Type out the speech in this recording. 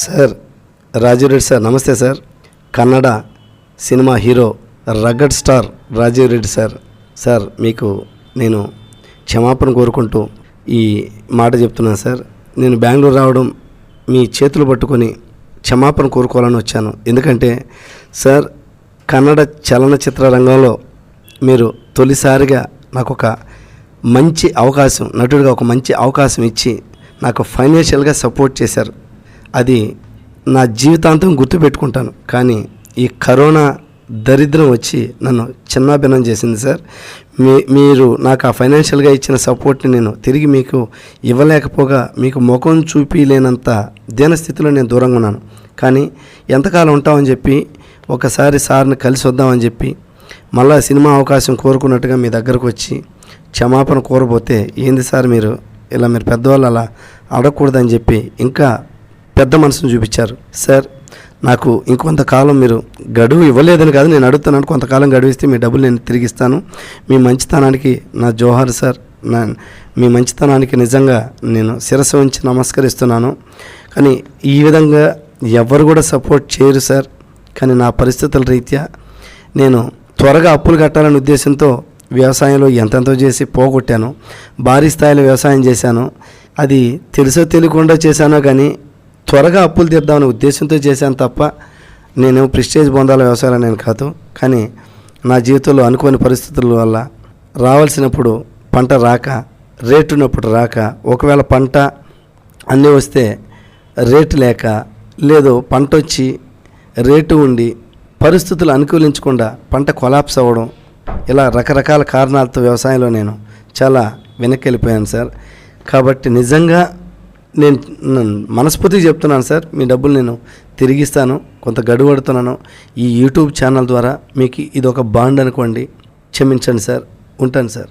Sir Rajiv Reddy sir నమస్తే sir. Kannada cinema hero rugged star Rajiv Reddy sir. Sir మీకు నేను క్షమాపణ కోరుకుంటూ ఈ మాట చెప్తున్నాను సార్. నేను బెంగళూరు రావడం మీ చేతులు పట్టుకొని క్షమాపణ కోరుకోవాలని వచ్చాను. ఎందుకంటే సార్ కన్నడ చలనచిత్ర రంగంలో మీరు తొలిసారిగా నాకు ఒక మంచి అవకాశం నటుడిగా ఒక మంచి అవకాశం ఇచ్చి నాకు ఫైనాన్షియల్గా సపోర్ట్ చేశారు. అది నా జీవితాంతం గుర్తుపెట్టుకుంటాను కానీ ఈ కరోనా దరిద్రం వచ్చి నన్ను చిన్నాభిన్నం చేసింది సార్. మీ మీరు నాకు ఆ ఫైనాన్షియల్గా ఇచ్చిన సపోర్ట్ని నేను తిరిగి మీకు ఇవ్వలేకపోగా మీకు ముఖం చూపిలేనంత దీనస్థితిలో నేను దూరంగా ఉన్నాను. కానీ ఎంతకాలం ఉంటామని చెప్పి ఒకసారి సార్ని కలిసి వద్దామని చెప్పి మళ్ళా సినిమా అవకాశం కోరుకున్నట్టుగా మీ దగ్గరకు వచ్చి క్షమాపణ కోరబోతే ఏంది సార్ మీరు? ఇలా మీరు పెద్దవాళ్ళు అలా అడగకూడదని చెప్పి ఇంకా పెద్ద మనసును చూపించారు. సార్ నాకు ఇంకొంతకాలం మీరు గడువు ఇవ్వలేదని కాదు నేను అడుగుతున్నాను కొంతకాలం గడువు ఇస్తే మీ డబ్బులు నేను తిరిగిస్తాను మీ మంచితనానికి నా జోహార్ సార్ నా మీ మంచితనానికి నిజంగా నేను శిరస్సు ఉంచి నమస్కరిస్తున్నాను. కానీ ఈ విధంగా ఎవరు కూడా సపోర్ట్ చేయరు సార్. కానీ నా పరిస్థితుల రీత్యా నేను త్వరగా అప్పులు కట్టాలనే ఉద్దేశంతో వ్యవసాయంలో ఎంతెంతో చేసి పోగొట్టాను. భారీ స్థాయిలో వ్యవసాయం చేశాను. అది తెలుసో తెలియకుండా చేశానో కానీ త్వరగా అప్పులు తీద్దామనే ఉద్దేశంతో చేశాను తప్ప నేను ప్రిస్టేజ్ పొందాల వ్యవసాయాలు నేను కాదు. కానీ నా జీవితంలో అనుకోని పరిస్థితుల వల్ల రావాల్సినప్పుడు పంట రాక రేటు ఉన్నప్పుడు రాక ఒకవేళ పంట అన్నీ వస్తే రేటు లేక లేదు పంట వచ్చి రేటు ఉండి పరిస్థితులు అనుకూలించకుండా పంట కొలాప్స్ అవ్వడం ఇలా రకరకాల కారణాలతో వ్యవసాయంలో నేను చాలా వెనక్కి వెళ్ళిపోయాను సార్. కాబట్టి నిజంగా నేను మనస్ఫూర్తిగా చెప్తున్నాను సార్. మీ డబ్బులు నేను తిరిగిస్తాను కొంత గడువడుతున్నాను ఈ యూట్యూబ్ ఛానల్ ద్వారా మీకు ఇది ఒక బాండ్ అనుకోండి. క్షమించండి సార్. ఉంటాను సార్.